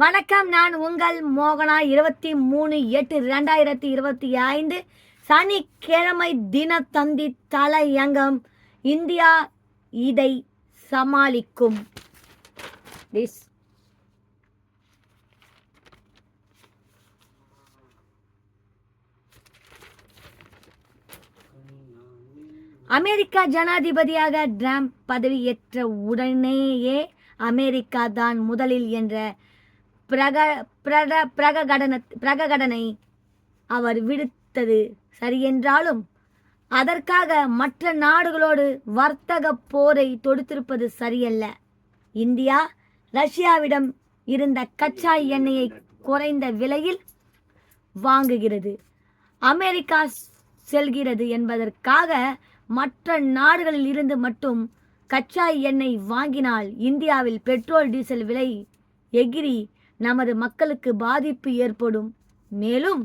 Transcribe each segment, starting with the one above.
வணக்கம் நான் உங்கள் மோகனா. இருபத்தி மூணு எட்டு ரெண்டாயிரத்தி இருபத்தி ஐந்து சனிக்கிழமை தினத்தந்தி தலையங்கம் இந்தியா இதை சமாளிக்கும். அமெரிக்கா ஜனாதிபதியாக ட்ரம்ப் பதவியேற்ற உடனேயே அமெரிக்கா தான் முதலில் என்ற பிரக பிரக பிரககடன பிரகடனை அவர் விடுத்தது சரியென்றாலும் அதற்காக மற்ற நாடுகளோடு வர்த்தக போரை தொடுத்திருப்பது சரியல்ல. இந்தியா ரஷ்யாவிடம் இருந்த கச்சா எண்ணெயை குறைந்த விலையில் வாங்குகிறது. அமெரிக்கா செல்கிறது என்பதற்காக மற்ற நாடுகளில் இருந்து மட்டும் கச்சா எண்ணெய் வாங்கினால் இந்தியாவில் பெட்ரோல் டீசல் விலை எகிரி நமது மக்களுக்கு பாதிப்பு ஏற்படும். மேலும்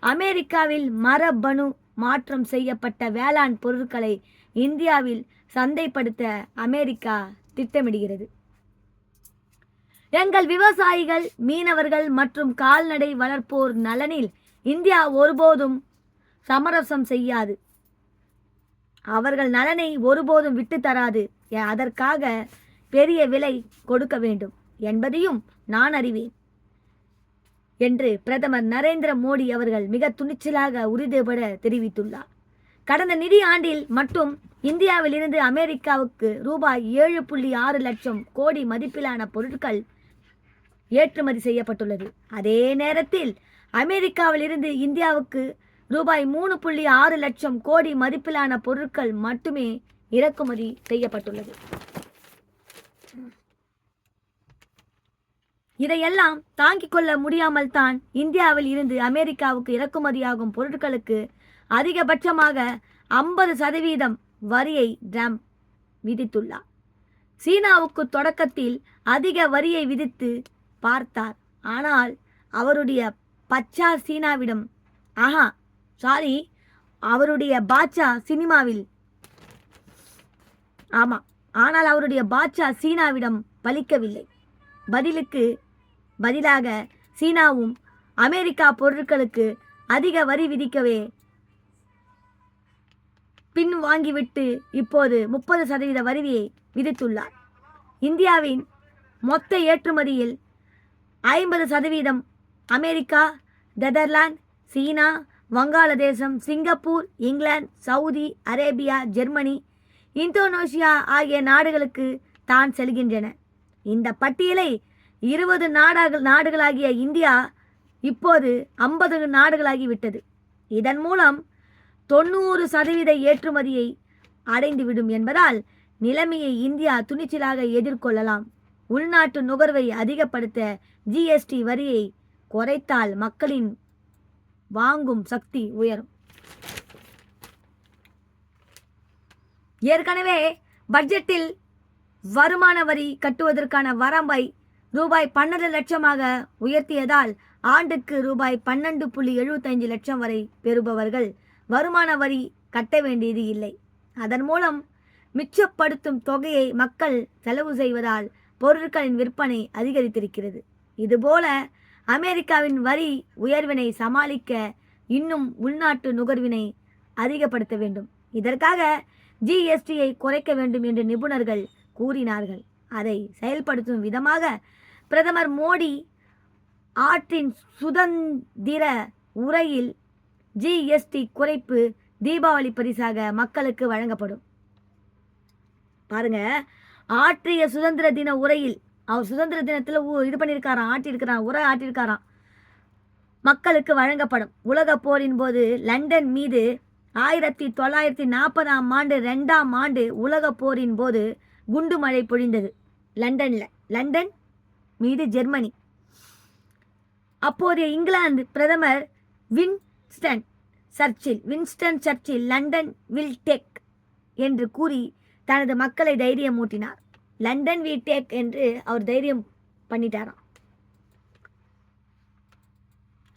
அமெரிக்காவில் மரபணு மாற்றம் செய்யப்பட்ட வேளாண் பொருட்களை இந்தியாவில் சந்தைப்படுத்த அமெரிக்கா திட்டமிடுகிறது. எங்கள் விவசாயிகள் மீனவர்கள் மற்றும் கால்நடை வளர்ப்போர் நலனில் இந்தியா ஒருபோதும் சமரசம் செய்யாது. அவர்கள் நலனை ஒருபோதும் விட்டு தராது அதற்காக பெரிய விலை கொடுக்க வேண்டும். என்பதையும் நான் அறிவேன். என்று பிரதமர் நரேந்திர மோடி அவர்கள் மிக துணிச்சலாக உறுதிபட தெரிவித்துள்ளார். கடந்த நிதி ஆண்டில் மட்டும் இந்தியாவில் இருந்து அமெரிக்காவுக்கு ரூபாய் ஏழு புள்ளி ஆறு லட்சம் கோடி மதிப்பிலான பொருட்கள் ஏற்றுமதி செய்யப்பட்டுள்ளது. அதே நேரத்தில் அமெரிக்காவிலிருந்து இந்தியாவுக்கு ரூபாய் மூணு புள்ளி ஆறு லட்சம் கோடி மதிப்பிலான பொருட்கள் மட்டுமே இறக்குமதி செய்யப்பட்டுள்ளது. இதையெல்லாம் தாங்கிக் கொள்ள முடியாமல் தான் இந்தியாவில் இருந்து அமெரிக்காவுக்கு இறக்குமதியாகும் பொருட்களுக்கு அதிகபட்சமாக ஐம்பது சதவீதம் வரியை ட்ரம்ப் விதித்துள்ளார். சீனாவுக்கு தொடக்கத்தில் அதிக வரியை விதித்து பார்த்தார். ஆனால் அவருடைய பச்சா சீனாவிடம் ஆஹா சாரி அவருடைய பாட்சா சினிமாவில் ஆமாம் ஆனால் அவருடைய பாட்சா சீனாவிடம் பலிக்கவில்லை. பதிலுக்கு பதிலாக சீனாவும் அமெரிக்கா பொருட்களுக்கு அதிக வரி விதிக்கவே பின் வாங்கிவிட்டு இப்போது முப்பது சதவீத வரியை விதித்துள்ளார். இந்தியாவின் மொத்த ஏற்றுமதியில் ஐம்பது சதவீதம் அமெரிக்கா நெதர்லாந்து சீனா வங்காளதேசம் Singapore England Saudi Arabia Germany Indonesia ஆகிய நாடுகளுக்கு தான் செல்கின்றன. இந்த பட்டியலை இருபது நாடாக நாடுகளாகிய இந்தியா இப்போது ஐம்பது நாடுகளாகி விட்டது. இதன் மூலம் தொண்ணூறு சதவீத ஏற்றுமதியை அடைந்துவிடும் என்பதால் நிலைமையை இந்தியா துணிச்சலாக எதிர்கொள்ளலாம். உள்நாட்டு நுகர்வை அதிகப்படுத்த ஜிஎஸ்டி வரியை குறைத்தால் மக்களின் வாங்கும் சக்தி உயரும். ஏற்கனவே பட்ஜெட்டில் வருமான வரி கட்டுவதற்கான வரம்பை ரூபாய் பன்னெண்டு லட்சமாக உயர்த்தியதால் ஆண்டுக்கு ரூபாய் பன்னெண்டு புள்ளி எழுபத்தைந்து லட்சம் வரை பெறுபவர்கள் வருமான வரி கட்ட வேண்டியது இல்லை. அதன் மூலம் மிச்சப்படுத்தும் தொகையை மக்கள் செலவு செய்வதால் பொருட்களின் விற்பனை அதிகரித்திருக்கிறது. இதுபோல அமெரிக்காவின் வரி உயர்வினை சமாளிக்க இன்னும் உள்நாட்டு நுகர்வினை அதிகப்படுத்த வேண்டும். இதற்காக ஜிஎஸ்டியை குறைக்க வேண்டும் என்று நிபுணர்கள் கூறினார்கள். அதை செயல்படுத்தும் விதமாக பிரதமர் மோடி ஆற்றின் சுதந்திர உரையில் ஜிஎஸ்டி குறைப்பு தீபாவளி பரிசாக மக்களுக்கு வழங்கப்படும். பாருங்க ஆற்றிய சுதந்திர தின உரையில் அவர் சுதந்திர தினத்தில் இது பண்ணியிருக்காராம் ஆட்டியிருக்கிறான் உரை ஆட்டியிருக்காராம். மக்களுக்கு வழங்கப்படும். உலக போரின் போது லண்டன் மீது ஆயிரத்தி தொள்ளாயிரத்தி நாற்பதாம் ஆண்டு ரெண்டாம் ஆண்டு உலகப் போரின் போது குண்டு மழை பொழிந்தது. லண்டனில். லண்டன் மீது ஜெர்மனி. அப்போதைய இங்கிலாந்து பிரதமர் Winston Churchill Winston Churchill London will take என்று கூறி தனது மக்களை தைரியம் ஊட்டினார். லண்டன் வி டேக் என்று அவர் தைரியம் பண்ணிட்டாராம்.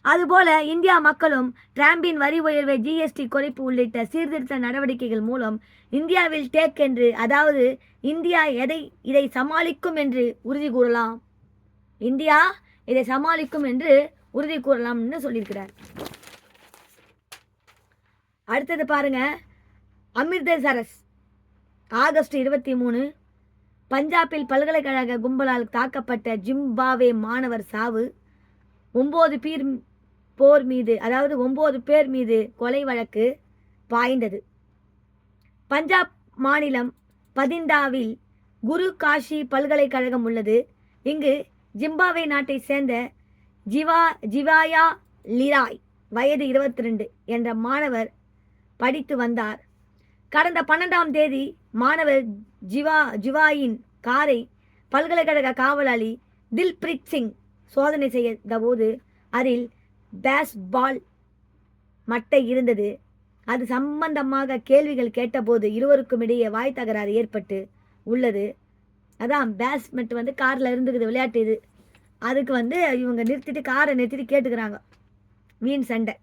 அதுபோல இந்தியா மக்களும் டிராம்பின் வரி உயர்வை ஜிஎஸ்டி குறைப்பு உள்ளிட்ட சீர்திருத்த நடவடிக்கைகள் மூலம் இந்தியாவில் டேக் என்று அதாவது இந்தியா எதை இதை சமாளிக்கும் என்று உறுதி கூறலாம். இந்தியா இதை சமாளிக்கும் என்று உறுதி கூறலாம்னு சொல்லியிருக்கிறார். அடுத்தது பாருங்க அமிர்தசரஸ் ஆகஸ்ட் இருபத்தி மூணு பஞ்சாபில் பல்கலைக்கழக கும்பலால் தாக்கப்பட்ட ஜிம்பாவே மாணவர் சாவு ஒம்பது பேர் போர் மீது அதாவது ஒம்பது பேர் மீது கொலை வழக்கு பாய்ந்தது. பஞ்சாப் மாநிலம் பதிண்டாவில் குரு காஷி பல்கலைக்கழகம் உள்ளது. இங்கு ஜிம்பாவே நாட்டை சேர்ந்த ஜிவா ஜிவாயா லிராய் வயது இருபத்தி ரெண்டு என்ற மாணவர் படித்து வந்தார். கடந்த பன்னெண்டாம் தேதி மாணவர் ஜிவா ஜிவாயின் காரை பல்கலைக்கழக காவலாளி தில்பிரீத் சிங் சோதனை செய்தபோது அதில் பேஸ்பால் மட்டை இருந்தது. அது சம்பந்தமாக கேள்விகள் கேட்டபோது இருவருக்கும் இடையே வாய் தகராறு ஏற்பட்டு உள்ளது. அதான் பேஸ்மெண்ட் வந்து காரில் இருந்துக்குது விளையாட்டு இது. அதுக்கு வந்து இவங்க நிறுத்திட்டு காரை நிறுத்திட்டு கேட்டுக்கிறாங்க. வீண் சண்டை.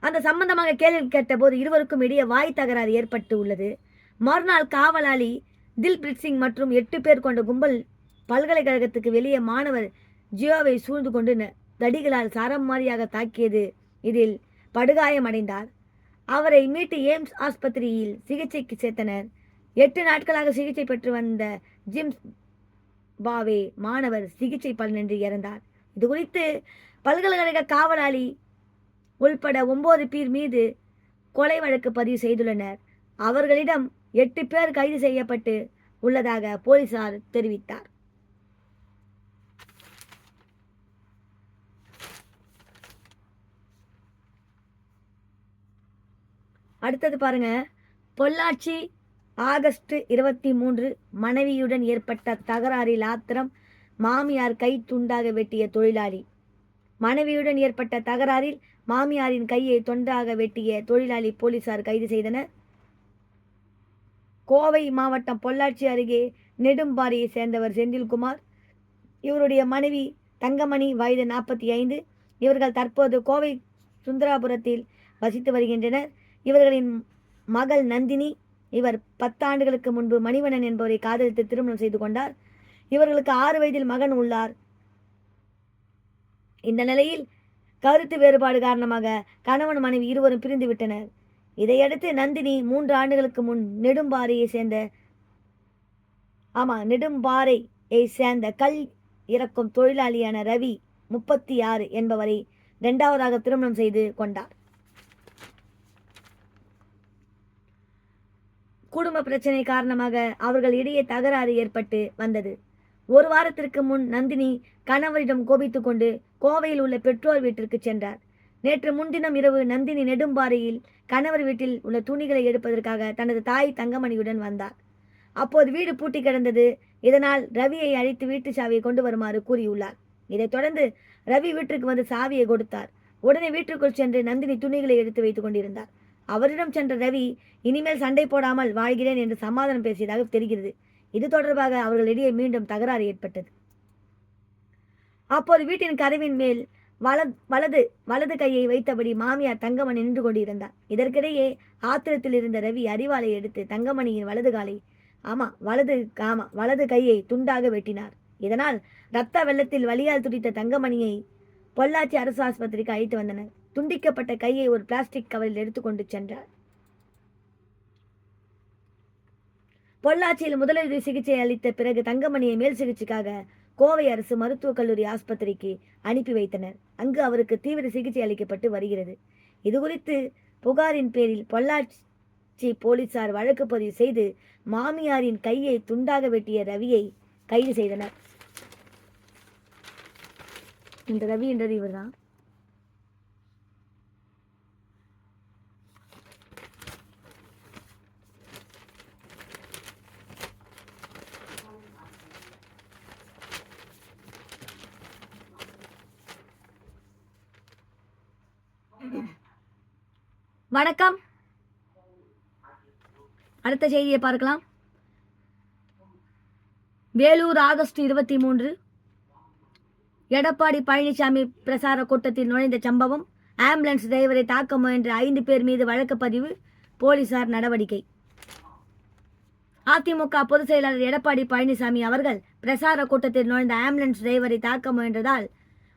அந்த சம்பந்தமாக கேள்வி கேட்டபோது இருவருக்கும் இடையே வாய் தகராறு ஏற்பட்டு உள்ளது. மறுநாள் காவலாளி தில்பிரீத் சிங் மற்றும் எட்டு பேர் கொண்ட கும்பல் பல்கலைக்கழகத்துக்கு வெளியே மாணவர் ஜியோவை சூழ்ந்து கொண்டு தடிகளால் சரம் மாதிரியாக தாக்கியது. இதில் படுகாயமடைந்தார். அவரை மீட்டு எய்ம்ஸ் ஆஸ்பத்திரியில் சிகிச்சைக்கு சேர்த்தனர். எட்டு நாட்களாக சிகிச்சை பெற்று வந்த ஜிம்ஸ் பாவே மாணவர் சிகிச்சை பலனின்றி இறந்தார். இது குறித்து பல்கலைக்கழக காவலாளி உள்பட ஒன்பது பேர் மீது கொலை வழக்கு பதிவு செய்துள்ளனர். அவர்களிடம் எட்டு பேர் கைது செய்யப்பட்டு உள்ளதாக போலீசார் தெரிவித்தார். அடுத்தது பாருங்க. பொள்ளாச்சி ஆகஸ்ட் இருபத்தி மூன்று மனைவியுடன் ஏற்பட்ட தகராறில் ஆத்திரம் மாமியார் கை துண்டாக வெட்டிய தொழிலாளி. மனைவியுடன் ஏற்பட்ட தகராறில் மாமியாரின் கையை தொண்டாக வெட்டிய தொழிலாளி போலீசார் கைது செய்தனர். கோவை மாவட்டம் பொள்ளாச்சி அருகே நெடும்பாரியை சேர்ந்தவர் செந்தில்குமார். இவருடைய மனைவி தங்கமணி வயது நாற்பத்தி ஐந்து. இவர்கள் தற்போது கோவை சுந்தராபுரத்தில் வசித்து வருகின்றனர். இவர்களின் மகள் நந்தினி இவர் பத்தாண்டுகளுக்கு முன்பு மணிவண்ணன் என்பவரை காதலித்து திருமணம் செய்து கொண்டார். இவர்களுக்கு ஆறு வயதில் மகன் உள்ளார். இந்த நிலையில் கருத்து வேறுபாடு காரணமாக கணவன் மனைவி இருவரும் பிரிந்து விட்டனர். இதையடுத்து நந்தினி மூன்று ஆண்டுகளுக்கு முன் நெடும்பாறையை சேர்ந்த ஆமா நெடும்பாறையை சேர்ந்த கல் இறக்கும் தொழிலாளியான ரவி முப்பத்தி ஆறு என்பவரை இரண்டாவதாக திருமணம் செய்து கொண்டார். குடும்ப பிரச்சனை காரணமாக அவர்கள் இடையே தகராறு ஏற்பட்டு வந்தது. ஒரு வாரத்திற்கு முன் நந்தினி கணவரிடம் கோபித்து கொண்டு கோவையில் உள்ள பெற்றோர் வீட்டிற்கு சென்றார். நேற்று முன்தினம் இரவு நந்தினி நெடும்பாறையில் கணவர் வீட்டில் உள்ள துணிகளை எடுப்பதற்காக தனது தாய் தங்கமணியுடன் வந்தார். அப்போது வீடு பூட்டி கிடந்தது. இதனால் ரவியை அழைத்து வீட்டு சாவியை கொண்டு வருமாறு கூறியுள்ளார். இதைத் தொடர்ந்து ரவி வீட்டிற்கு வந்து சாவியை கொடுத்தார். உடனே வீட்டுக்குள் சென்று நந்தினி துணிகளை எடுத்து வைத்துக் கொண்டிருந்தார். அவரிடம் சென்ற ரவி இனிமேல் சண்டை போடாமல் வாழ்கிறேன் என்று சமாதானம் பேசியதாக தெரிகிறது. இது தொடர்பாக அவர்களிடையே மீண்டும் தகராறு ஏற்பட்டது. அப்போது வீட்டின் கதவின் மேல் வல வலது வலது கையை வைத்தபடி மாமியார் தங்கமணி நின்று கொண்டிருந்தார். இதற்கிடையே ஆத்திரத்தில் இருந்த ரவி அறிவாலை எடுத்து தங்கமணியின் வலது காலை ஆமா வலது ஆமா வலது கையை துண்டாக வெட்டினார். இதனால் இரத்த வெள்ளத்தில் வலியால் துடித்த தங்கமணியை பொள்ளாச்சி அரசு ஆஸ்பத்திரிக்கு அழைத்து வந்தனர். துண்டிக்கப்பட்ட கையை ஒரு பிளாஸ்டிக் கவரில் எடுத்துக்கொண்டு சென்றார். பொள்ளாச்சியில் முதலுதவி சிகிச்சை அளித்த பிறகு தங்கமணியை மேல் சிகிச்சைக்காக கோவை அரசு மருத்துவக் கல்லூரி ஆஸ்பத்திரிக்கு அனுப்பி வைத்தனர். அங்கு அவருக்கு தீவிர சிகிச்சை அளிக்கப்பட்டு வருகிறது. இதுகுறித்து புகாரின் பேரில் பொள்ளாச்சி போலீசார் வழக்கு பதிவு செய்து மாமியாரின் கையை துண்டாக வெட்டிய ரவியை கைது செய்தனர். இந்த ரவி என்றது இவர்தான். வணக்கம். அடுத்த செய்தியை பார்க்கலாம். வேலூர் ஆகஸ்ட் இருபத்தி மூன்று. எடப்பாடி பழனிசாமி பிரசார கூட்டத்தில் நுழைந்த சம்பவம் ஆம்புலன்ஸ் டிரைவரை தாக்க முயன்ற ஐந்து பேர் மீது வழக்கு பதிவு போலீசார் நடவடிக்கை. அதிமுக பொதுச் செயலாளர் எடப்பாடி பழனிசாமி அவர்கள் பிரசார கூட்டத்தில் நுழைந்த ஆம்புலன்ஸ் டிரைவரை தாக்க முயன்றதால்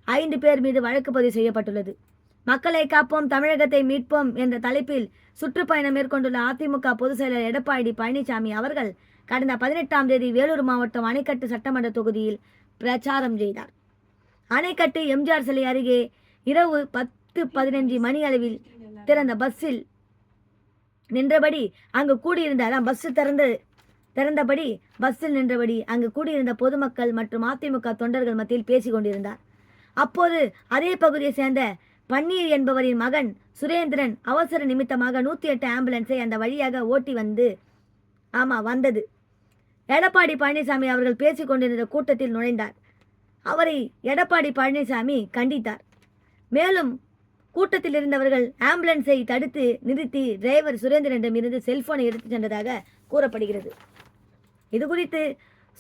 ஐந்து பேர் மீது வழக்கு பதிவு செய்யப்பட்டுள்ளது. மக்களை காப்போம் தமிழகத்தை மீட்போம் என்ற தலைப்பில் சுற்றுப்பயணம் மேற்கொண்டுள்ள அதிமுக பொதுச் செயலர் எடப்பாடி பழனிசாமி அவர்கள் கடந்த பதினெட்டாம் தேதி வேலூர் மாவட்டம் அணைக்கட்டு சட்டமன்ற தொகுதியில் பிரச்சாரம் செய்தார். அணைக்கட்டு எம்ஜிஆர் சிலை அருகே இரவு பத்து பதினஞ்சு மணி அளவில் திறந்த பஸ்ஸில் நின்றபடி அங்கு கூடியிருந்த அதான் பஸ் திறந்து திறந்தபடி பஸ்ஸில் நின்றபடி அங்கு கூடியிருந்த பொதுமக்கள் மற்றும் அதிமுக தொண்டர்கள் மத்தியில் பேசிக் கொண்டிருந்தார். அப்போது அதே பகுதியை சேர்ந்த பன்னீர் என்பவரின் மகன் சுரேந்திரன் அவசர நிமித்தமாக நூற்றி எட்டு ஆம்புலன்ஸை அந்த வழியாக ஓட்டி வந்து ஆமாம் வந்தது. எடப்பாடி பழனிசாமி அவர்கள் பேசி கொண்டிருந்த கூட்டத்தில் நுழைந்தார். அவரை எடப்பாடி பழனிசாமி கண்டித்தார். மேலும் கூட்டத்தில் இருந்தவர்கள் ஆம்புலன்ஸை தடுத்து நிறுத்தி டிரைவர் சுரேந்திரனிடமிருந்து செல்போனை எடுத்துச் சென்றதாக கூறப்படுகிறது. இது குறித்து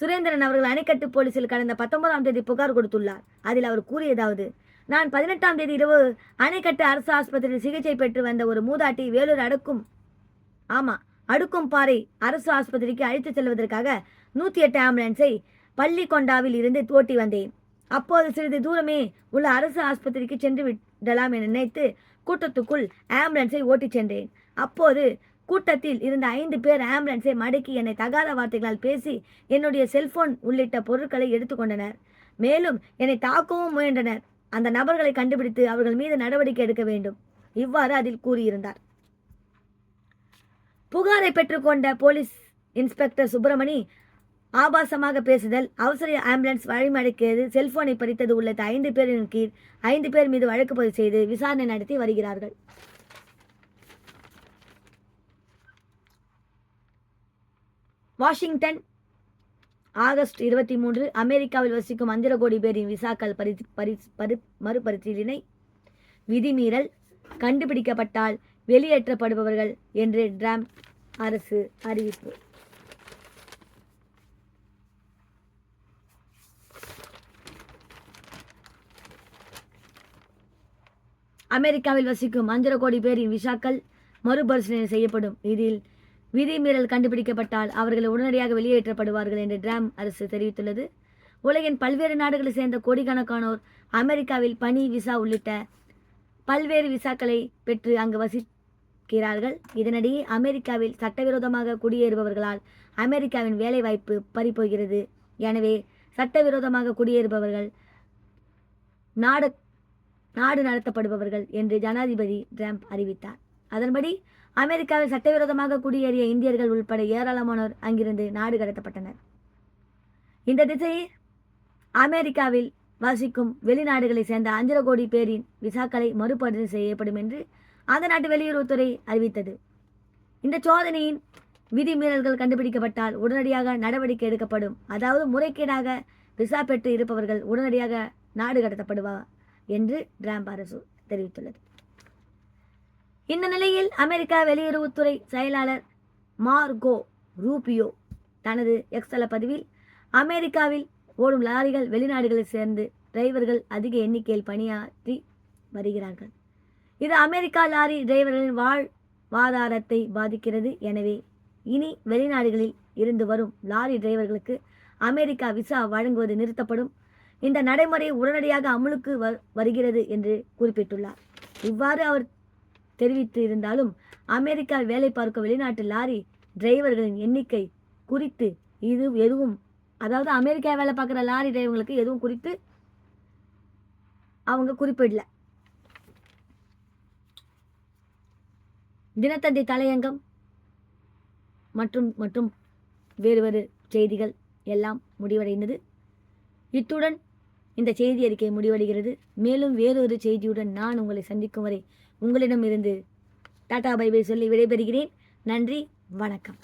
சுரேந்திரன் அவர்கள் அணைக்கட்டு போலீசில் கடந்த பத்தொன்பதாம் தேதி புகார் கொடுத்துள்ளார். அதில் அவர் கூறியதாவது நான் பதினெட்டாம் தேதி இரவு அணைக்கட்டு அரசு ஆஸ்பத்திரியில் சிகிச்சை பெற்று வந்த ஒரு மூதாட்டி வேலூர் அடுக்கும் ஆமாம் அடுக்கும் பாறை அரசு ஆஸ்பத்திரிக்கு அழைத்துச் செல்வதற்காக நூற்றி எட்டு ஆம்புலன்ஸை பள்ளிக்கொண்டாவில் இருந்து ஓட்டி வந்தேன். அப்போது சிறிது தூரமே உள்ள அரசு ஆஸ்பத்திரிக்கு சென்று விடலாம் என நினைத்து கூட்டத்துக்குள் ஆம்புலன்ஸை ஓட்டிச் சென்றேன். அப்போது கூட்டத்தில் இருந்த ஐந்து பேர் ஆம்புலன்ஸை மடக்கி என்னை தகாத வார்த்தைகளால் பேசி என்னுடைய செல்போன் உள்ளிட்ட பொருட்களை எடுத்துக்கொண்டனர் மேலும் என்னை தாக்கவும் முயன்றனர். அந்த நபர்களை கண்டுபிடித்து அவர்கள் மீது நடவடிக்கை எடுக்க வேண்டும். இவ்வாறு அதில் கூறியிருந்தார். புகாரை பெற்றுக்கொண்ட போலீஸ் இன்ஸ்பெக்டர் சுப்பிரமணி ஆபாசமாக பேசுதல் அவசர ஆம்புலன்ஸ் வழிமடக்கியது செல்போனை பறித்தது உள்ளிட்ட ஐந்து பேரின் கீழ் ஐந்து பேர் மீது வழக்கு பதிவு செய்து விசாரணை நடத்தி வருகிறார்கள். வாஷிங்டன் ஆகஸ்ட் இருபத்தி மூன்று அமெரிக்காவில் வசிக்கும் அந்திர கோடி பேரின் விசாக்கள் பரி பரி பரி மறுபரிசீலனை விதிமீறல் கண்டுபிடிக்கப்பட்டால் வெளியேற்றப்படுபவர்கள் என்று டிராம்ப் அரசு அறிவிப்பு. அமெரிக்காவில் வசிக்கும் அஞ்சரை கோடி பேரின் விசாக்கள் மறுபரிசீலனை செய்யப்படும் இதில் விதிமீறல் கண்டுபிடிக்கப்பட்டால் அவர்கள் உடனடியாக வெளியேற்றப்படுவார்கள் என்று டிராம் அரசு தெரிவித்துள்ளது. உலகின் பல்வேறு நாடுகளை சேர்ந்த கோடிக்கணக்கானோர் அமெரிக்காவில் பணி விசா உள்ளிட்ட பல்வேறு விசாக்களை பெற்று அங்கு வசிக்கிறார்கள். இதனிடையே அமெரிக்காவில் சட்டவிரோதமாக குடியேறுபவர்களால் அமெரிக்காவின் வேலைவாய்ப்பு பறிபோகிறது. எனவே சட்டவிரோதமாக குடியேறுபவர்கள் நாடு நாடு நடத்தப்படுபவர்கள் என்று ஜனாதிபதி டிரம்ப் அறிவித்தார். அதன்படி அமெரிக்காவில் சட்டவிரோதமாக குடியேறிய இந்தியர்கள் உள்பட ஏராளமானோர் அங்கிருந்து நாடு கடத்தப்பட்டனர். இந்த திசையில் அமெரிக்காவில் வசிக்கும் வெளிநாடுகளை சேர்ந்த அஞ்சரை கோடி பேரின் விசாக்களை மறுபரிசீலனை செய்யப்படும் என்று அந்த நாட்டு வெளியுறவுத்துறை அறிவித்தது. இந்த சோதனையின் விதிமீறல்கள் கண்டுபிடிக்கப்பட்டால் உடனடியாக நடவடிக்கை எடுக்கப்படும். அதாவது முறைகேடாக விசா பெற்று இருப்பவர்கள் உடனடியாக நாடு கடத்தப்படுவா என்று டிராம்ப் அரசு தெரிவித்துள்ளது. இந்த நிலையில் அமெரிக்கா வெளியுறவுத்துறை செயலாளர் மார்கோ ரூபியோ தனது எக்ஸல பதிவில் அமெரிக்காவில் ஓடும் லாரிகள் வெளிநாடுகளை சேர்ந்து டிரைவர்கள் அதிக எண்ணிக்கையில் பணியாற்றி வருகிறார்கள். இது அமெரிக்கா லாரி டிரைவர்களின் வாழ்வாதாரத்தை பாதிக்கிறது. எனவே இனி வெளிநாடுகளில் இருந்து வரும் லாரி டிரைவர்களுக்கு அமெரிக்கா விசா வழங்குவது நிறுத்தப்படும். இந்த நடைமுறை உடனடியாக அமலுக்கு வருகிறது என்று குறிப்பிட்டுள்ளார். இவ்வாறு அவர் தெரிவித்து இருந்தாலும் அமெரிக்கா வேலை பார்க்கும் வெளிநாட்டு லாரி டிரைவர்களின் எண்ணிக்கை குறித்து இது எதுவும் அதாவது அமெரிக்கா வேலை பார்க்குற லாரி டிரைவர்களுக்கு எதுவும் குறித்து அவங்க குறிப்பிடல. தினத்தந்தி தலையங்கம் மற்றும் மற்றும் வேறு வேறு செய்திகள் எல்லாம் முடிவடைந்தது. இத்துடன் இந்த செய்தி அறிக்கை முடிவடைகிறது. மேலும் வேறொரு செய்தியுடன் நான் உங்களை சந்திக்கும் வரை உங்களிடமிருந்து டாடா பைபை சொல்லி விடைபெறுகிறேன். நன்றி வணக்கம்.